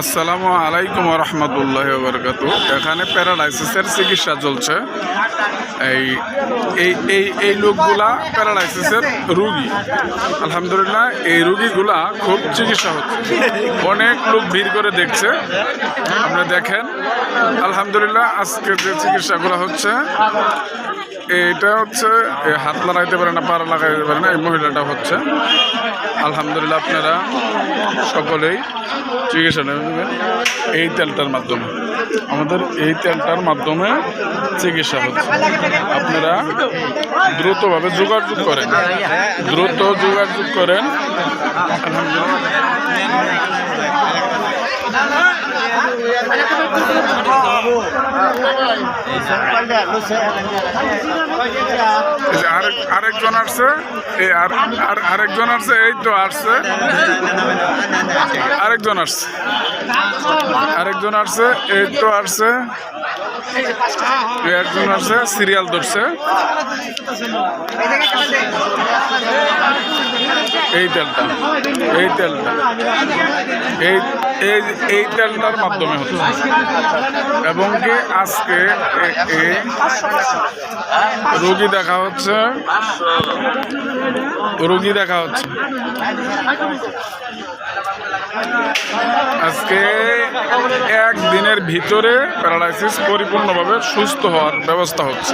আসসালামু আলাইকুম রহমতুল্লাহ বরকাত এখানে প্যারালাইসিসের চিকিৎসা চলছে। এই এই এই লোকগুলা প্যারালাইসিসের রুগী। আলহামদুলিল্লাহ, এই রুগীগুলা খুব চিকিৎসা হচ্ছে। অনেক লোক ভিড় করে দেখছে। আপনারা দেখেন, আলহামদুলিল্লাহ আজকে যে চিকিৎসাগুলো হচ্ছে এটা হচ্ছে হাত লাগাইতে পারে না পাড়া লাগাইতে পারে না, এই মহিলাটা হচ্ছে। আলহামদুলিল্লাহ আপনারা সকলেই চিকিৎসা নেবেন। এই তেলটার মাধ্যমে। আমাদের এই তেলটার মাধ্যমে চিকিৎসা হচ্ছে। আপনারা দ্রুতভাবে যোগাযোগ করেন। দ্রুত যোগাযোগ করেন। আরেক আরেকজন আসছে। এই আর আর আরেকজন আসছে, এই তো আসছে। আরেকজন আসছে। আরেকজন আসছে, এই তো আসছে। একজন আসছে, সিরিয়াল ধরছে। এই তেলটা এই তেলটা। এই এই তেলটার মাধ্যমে হচ্ছে। এবং কি আজকে এই রোগী দেখা হচ্ছে। রোগী দেখা হচ্ছে। আজকে একদিনের ভিতরে প্যারালাইসিস পরিপূর্ণভাবে সুস্থ হওয়ার ব্যবস্থা হচ্ছে